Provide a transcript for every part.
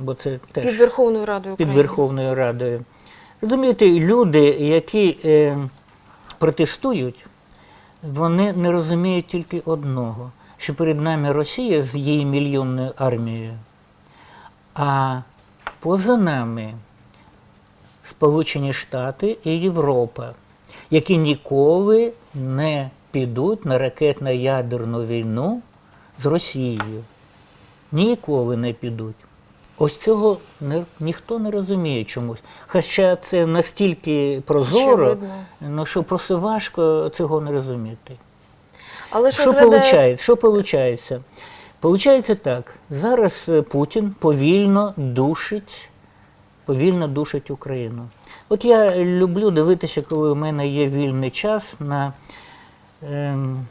бо це теж Під Верховною Радою під Верховною Радою. Розумієте, люди, які е, протестують, вони не розуміють тільки одного, що перед нами Росія з її мільйонною армією, а поза нами Сполучені Штати і Європа, які ніколи не підуть на ракетно-ядерну війну з Росією. Ніколи не підуть. Ось цього не, ніхто не розуміє чомусь. Хоча це настільки прозоро, ну, що просто важко цього не розуміти. Але що виходить? Що виходить? Получається так. Зараз е, Путін повільно душить, повільно душить Україну. От я люблю дивитися, коли у мене є вільний час на ем,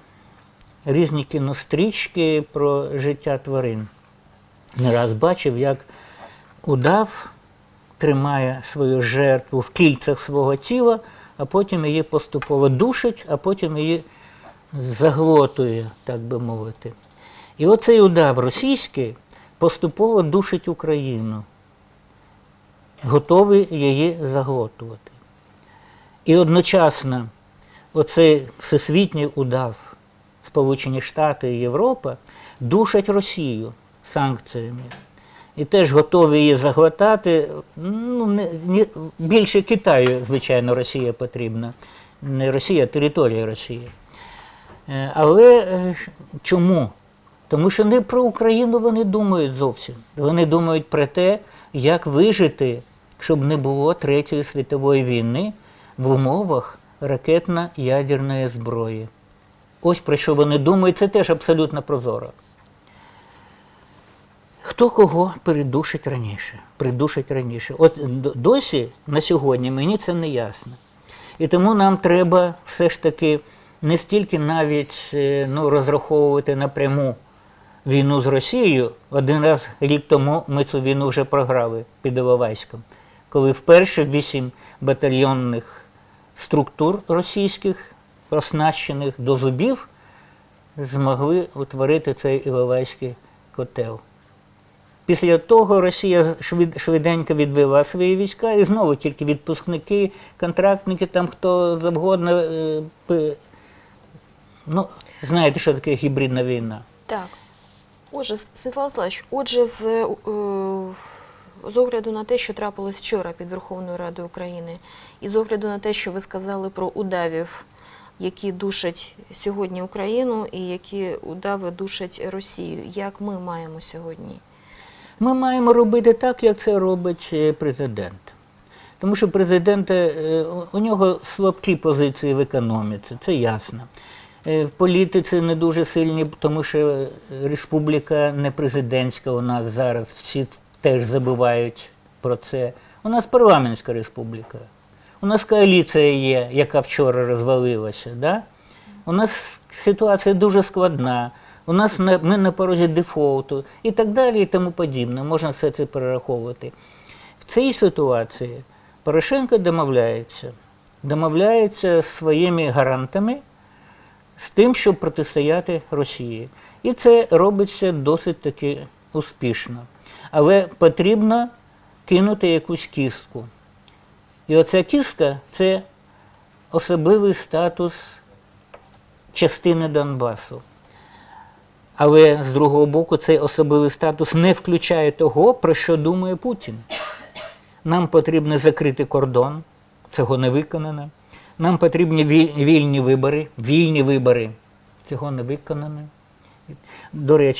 різні кінострічки про життя тварин. Не раз бачив, як удав тримає свою жертву в кільцях свого тіла, а потім її поступово душить, а потім її заглотує, так би мовити. І оцей удав російський поступово душить Україну, готовий її заглотувати. І одночасно оцей всесвітній удав Сполучені Штати і Європа душать Росію санкціями. І теж готові її заглотати. Ну, не, не, більше Китаю, звичайно, Росія потрібна. Не Росія, а територія Росії. Е, Але е, чому? Тому що не про Україну вони думають зовсім. Вони думають про те, як вижити, щоб не було Третьої світової війни в умовах ракетно-ядерної зброї. Ось про що вони думають, це теж абсолютно прозоро. Хто кого придушить раніше? Придушить раніше. От досі на сьогодні мені це не ясно. І тому нам треба все ж таки не стільки навіть е, ну, розраховувати напряму війну з Росією. Один раз рік тому ми цю війну вже програли під Іловайськом, коли вперше вісім батальйонних структур російських, оснащених до зубів, змогли утворити цей Іловайський котел. Після того Росія швид- швиденько відвела свої війська і знову тільки відпускники, контрактники, там хто завгодно. е, Ну, знаєте, що таке гібридна війна. Так. Отже, Світлана Васильович, отже, з, е, з огляду на те, що трапилось вчора під Верховною Радою України, і з огляду на те, що ви сказали про удавів, які душать сьогодні Україну, і які удави душать Росію, як ми маємо сьогодні? Ми маємо робити так, як це робить е, президент. Тому що президент, е, у- у нього слабкі позиції в економіці, це ясно. Е, В політиці не дуже сильні, тому що е, республіка не президентська у нас зараз, всі теж забувають про це. У нас парламентська республіка. У нас коаліція є, яка вчора розвалилася. Да? У нас ситуація дуже складна. У нас на, ми на порозі дефолту і так далі, і тому подібне. Можна все це перераховувати. В цій ситуації Порошенко домовляється. Домовляється з своїми гарантами з тим, щоб протистояти Росії. І це робиться досить таки успішно. Але потрібно кинути якусь кістку. І оця кістка це особливий статус частини Донбасу. Але з другого боку, цей особливий статус не включає того, про що думає Путін. Нам потрібно закрити кордон, цього не виконано. Нам потрібні вільні вибори, вільні вибори, цього не виконано. До речі,